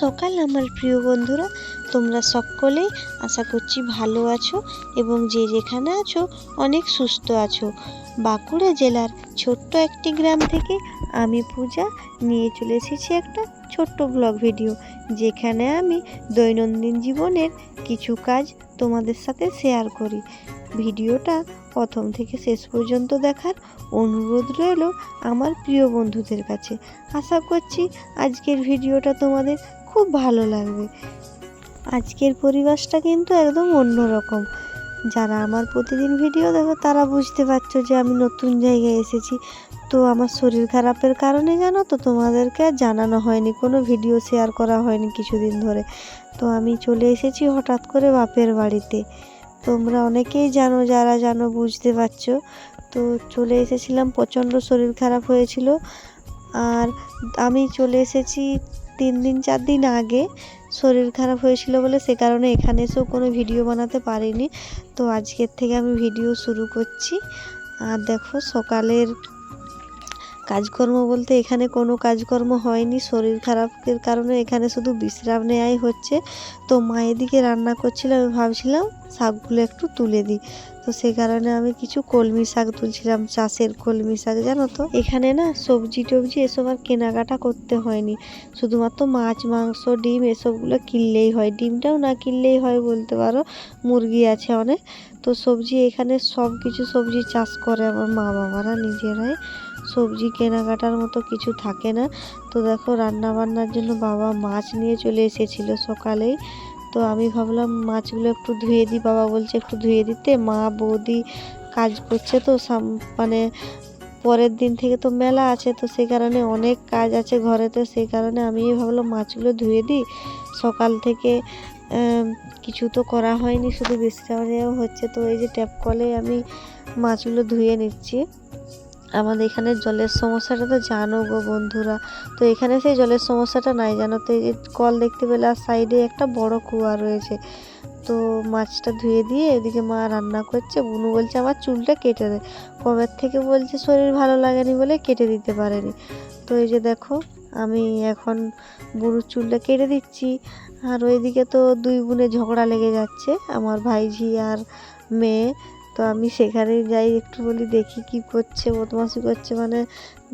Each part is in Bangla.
সকাল আমার প্রিয় বন্ধুরা। তোমরা সকলেই আশা করছি ভালো আছো এবং যে যেখানে আছো অনেক সুস্থ আছো। বাঁকুড়া জেলার ছোট্ট একটি গ্রাম থেকে আমি পূজা নিয়ে চলে এসেছি একটা ছোট্ট ব্লগ ভিডিও, যেখানে আমি দৈনন্দিন জীবনের কিছু কাজ তোমাদের সাথে শেয়ার করি। ভিডিওটা প্রথম থেকে শেষ পর্যন্ত দেখার অনুরোধ রইল আমার প্রিয় বন্ধুদের কাছে। আশা করছি আজকের ভিডিওটা তোমাদের খুব ভালো লাগবে। আজকের পরিবেশটা কিন্তু একদম অন্যরকম। যারা আমার প্রতিদিন ভিডিও দেখো, তারা বুঝতে পারছ যে আমি নতুন জায়গায় এসেছি। তো আমার শরীর খারাপের কারণে জানো তো, তোমাদেরকে জানানো হয়নি, কোনো ভিডিও শেয়ার করা হয়নি কিছুদিন ধরে। তো আমি চলে এসেছি হঠাৎ করে বাপের বাড়িতে। তোমরা অনেকেই জানো, যারা জানো, বুঝতে পারছ। তো চলে এসেছিলাম, প্রচণ্ড শরীর খারাপ হয়েছিল। আর আমি চলে এসেছি তিন দিন, চার দিন আগে। শরীর খারাপ হয়েছিল বলে সে কারণে এখানে এসেও কোনো ভিডিও বানাতে পারিনি। তো আজকের থেকে আমি ভিডিও শুরু করছি। আর দেখো, সকালের কাজকর্ম বলতে এখানে কোনো কাজকর্ম হয়নি, শরীর খারাপের কারণে এখানে শুধু বিশ্রাম নেওয়াই হচ্ছে। তো মা এদিকে রান্না করছিল, আমি ভাবছিলাম শাকগুলো একটু তুলে দিই। তো সে কারণে আমি কিছু কলমি শাক তুলছিলাম, চাষের কলমি শাক, জানো তো? এখানে না সবজি টবজি এসব আর কেনাকাটা করতে হয়নি। শুধুমাত্র মাছ, মাংস, ডিম এসবগুলো কিনলেই হয়। ডিমটাও না কিনলেই হয় বলতে পারো, মুরগি আছে অনেক। তো সবজি এখানে সব কিছু সবজি চাষ করে আমার মা বাবারা নিজেরাই। সবজি কেনাকাটার মতো কিছু থাকে না। তো দেখো রান্না বান্নার জন্য বাবা মাছ নিয়ে চলে এসেছিল সকালেই তো আমি ভাবলাম মাছগুলো একটু ধুয়ে দিই, বাবা বলছে একটু ধুয়ে দিতে। মা, বৌদি কাজ করছে তো মানে পরের দিন থেকে তো মেলা আছে, তো সেই কারণে অনেক কাজ আছে ঘরে। তো সেই কারণে আমি ভাবলাম মাছগুলো ধুয়ে দিই। সকাল থেকে কিছু তো করা হয়নি, শুধু বিশ্রাম নেওয়া হচ্ছে। তো এই যে ট্যাপ কলে আমি মাছগুলো ধুয়ে নিচ্ছি। আমাদের এখানে জলের সমস্যাটা তো জানো গো বন্ধুরা। তো এখানে সেই জলের সমস্যাটা নাই, জানো তো এই কল দেখতে পেলে আর সাইডে একটা বড় কুয়া রয়েছে। তো মাছটা ধুয়ে দিয়ে এদিকে মা রান্না করছে, বুনু বলছে আমার চুলটা কেটে দে। কবের থেকে বলছে শরীর ভালো লাগেনি বলে কেটে দিতে পারেনি। তো এই যে দেখো, আমি এখন বুনুর চুলটা কেটে দিচ্ছি। আর ওইদিকে তো দুই বোনে ঝগড়া লেগে যাচ্ছে, আমার ভাইঝি আর মেয়ে। তো আমি সেখানে যাই, একটু বলি দেখি কি করছে, বদমাশি করছে মানে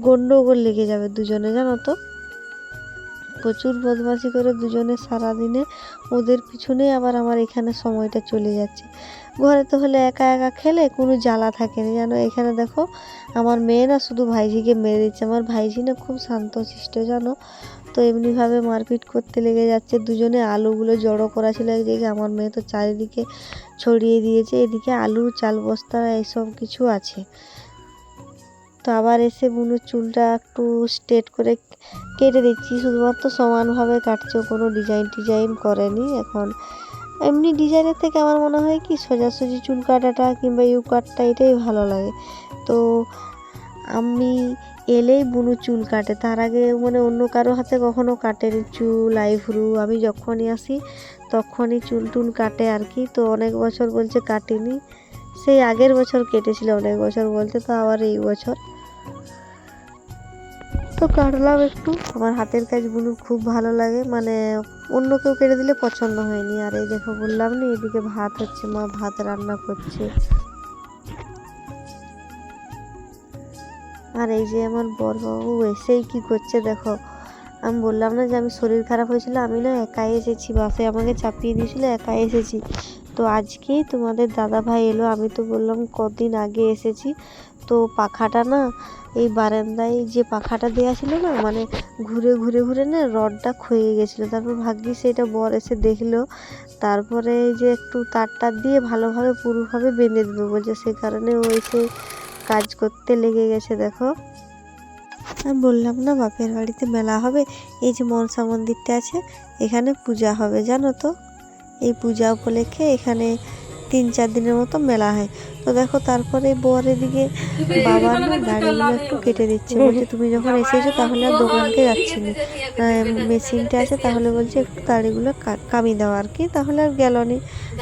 গন্ডগোল লেগে যাবে দুজনে, জানো তো? প্রচুর বদমাশি করে দুজনে সারাদিনে ওদের পিছনে আবার আমার এখানে সময়টা চলে যাচ্ছে। ঘরে তো হলে একা একা খেলে কোনো জ্বালা থাকে না জানো? এখানে দেখো, আমার মেয়ে না শুধু ভাইঝিকে মেরে দিচ্ছে, আমার ভাইঝি না খুব শান্ত শান্তশিষ্ট, জানো? তো এমনিভাবে মারপিট করতে লেগে যাচ্ছে। দুজনে আলুগুলো জড়ো করা ছিল একদিকে আমার মেয়ে তো চারিদিকে ছড়িয়ে দিয়েছে। এদিকে আলু, চাল বস্তা এইসব কিছু আছে। তো আবার এসে বুনুর চুলটা একটু স্ট্রেট করে কেটে দিচ্ছি। শুধুমাত্র সমানভাবে কাটছে, কোনো ডিজাইন টিজাইন করেনি এখন। এমনি ডিজাইনের থেকে আমার মনে হয় কি, সোজাসুজি চুল কাটাটা কিংবা ইউ কাটটা এটাই ভালো লাগে। তো আমি এলেই বুনু চুল কাটে। তার আগে মানে অন্য কারও হাতে কখনো কাটেনি চুল, আইভ্রু। আমি যখনই আসি, তখনই চুল টুল কাটে আর কি। তো অনেক বছর বলছে কাটেনি। সেই আগের বছর কেটেছিল অনেক বছর বলতে, তো আবার এই বছর। তো কাটলাম একটু। আমার হাতের কাজ বুনু খুব ভালো লাগে। মানে অন্য কেউ কেটে দিলে পছন্দ হয়নি। আর এই দেখো বললাম না, এদিকে ভাত হচ্ছে, মা ভাত রান্না করছে। আর এই যে আমার বড়বাবু এসেই কি করছে দেখো। আমি বললাম না যে আমি শরীর খারাপ হয়েছিল, আমি না একাই এসেছি বাসে আমাকে চাপিয়ে দিয়েছিল, একাই এসেছি। তো আজকেই তোমাদের দাদা ভাই এলো, আমি তো বললাম কদিন আগে এসেছি। তো পাখাটা না, এই বারান্দায় যে পাখাটা দেওয়া ছিল না মানে ঘুরে ঘুরে ঘুরে না রডটা ক্ষয়ে গেছিল। তারপর ভাগ্যি সেটা বর এসে দেখল, তারপরে যে একটু তার টার দিয়ে ভালোভাবে পুরোভাবে বেঁধে দেবে বলছে। সে কারণে ও এসে কাজ করতে লেগে গেছে, দেখো। আমি বললাম না, বাপের বাড়িতে মেলা হবে। এই যে মনসা মন্দিরটা আছে, এখানে পূজা হবে, জানো তো? এই পূজা উপলক্ষে এখানে তিন চার দিনের মতো মেলা হয়। তো দেখো তারপরে বর এদিকে বাবা না দাড়িগুলো একটু কেটে দিচ্ছে। বলছে, তুমি যখন এসেছ তাহলে আর দোকানকে যাচ্ছি না। মেশিনটা আছে, তাহলে বলছে একটু দাড়িগুলো কা- কামিয়ে দাও আর কি। তাহলে আর গেল নি।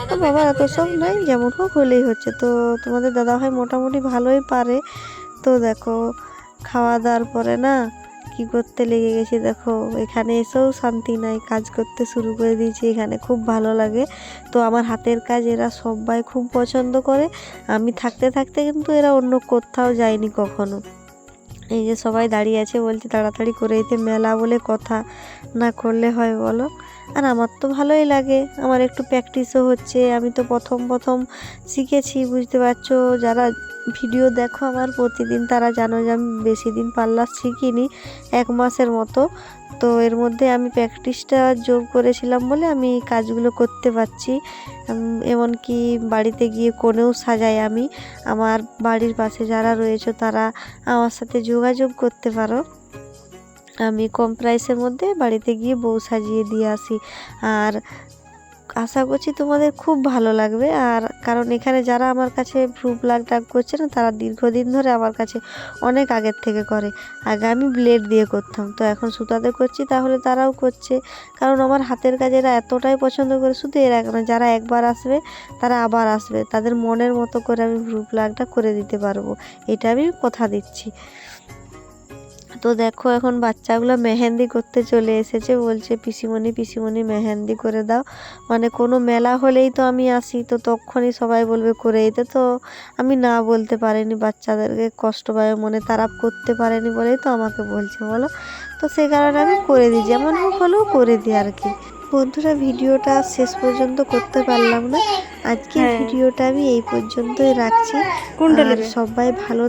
তো বাবা এত সব নাই, যেমন হোক হলেই হচ্ছে। তো তোমাদের দাদা ভাই মোটামুটি ভালোই পারে। তো দেখো খাওয়া দাওয়ার পরে না কি করতে লেগে গেছি দেখো, এখানে এসেও শান্তি নাই, কাজ করতে শুরু করে দিয়েছি, এখানে খুব ভালো লাগে। তো আমার হাতের কাজ এরা সবাই খুব পছন্দ করে, আমি থাকতে থাকতে কিন্তু এরা অন্য কোথাও যায়নি কখনো। এই যে সবাই দাঁড়িয়ে আছে, বলছে তাড়াতাড়ি করে দিতে মেলা বলে কথা না করলে হয় বলো? আর আমার তো ভালোই লাগে, আমার একটু প্র্যাকটিসও হচ্ছে, আমি তো প্রথম প্রথম শিখেছি, বুঝতে পারছ? যারা ভিডিও দেখো আমার প্রতিদিন, তারা জানো যে আমি বেশি দিন পার্লার শিখিনি, এক মাসের মতো। তো এর মধ্যে আমি প্র্যাকটিসটা জোর করেছিলাম বলে আমি কাজগুলো করতে পারছি। এমনকি বাড়িতে গিয়ে কোণেও সাজাই আমি। আমার বাড়ির পাশে যারা রয়েছে, তারা আমার সাথে যোগাযোগ করতে পারো। আমি কম প্রাইসের মধ্যে বাড়িতে গিয়ে বউ সাজিয়ে দিয়ে আসি। আর আশা করছি তোমাদের খুব ভালো লাগবে। আর কারণ এখানে যারা আমার কাছে ভ্রু প্লাগ টাগ করছে না, তারা দীর্ঘদিন ধরে আমার কাছে অনেক আগের থেকে করে। আগে আমি ব্লেড দিয়ে করতাম। তো এখন সুতাতে করছি, তাহলে তারাও করছে। কারণ আমার হাতের কাজ এরা এতটাই পছন্দ করে শুধু এরা না যারা একবার আসবে, তারা আবার আসবে। তাদের মনের মতো করে আমি ভ্রু প্লাগটা করে দিতে পারব। এটা আমি কথা দিচ্ছি। তো দেখো এখন বাচ্চাগুলো মেহেন্দি করতে চলে এসেছে। বলছে পিসিমণি পিসিমণি মেহেন্দি করে দাও। মানে কোনো মেলা হলেই তো আমি আসি তো তখনই সবাই বলবে করে দিতে। তো আমি না বলতে পারিনি বাচ্চাদেরকে কষ্ট পাবে মনে তারা করতে পারেনি বলেই তো আমাকে বলছে বলো। তো সে কারণে আমি করে দিই যেমন হোক হলেও করে দিই আর কি। বন্ধুরা ভিডিওটা শেষ পর্যন্ত করতে পারলাম না। আজকে হ্যাঁ। ভিডিওটা আমি এই পর্যন্তই রাখছি। সবাই ভালো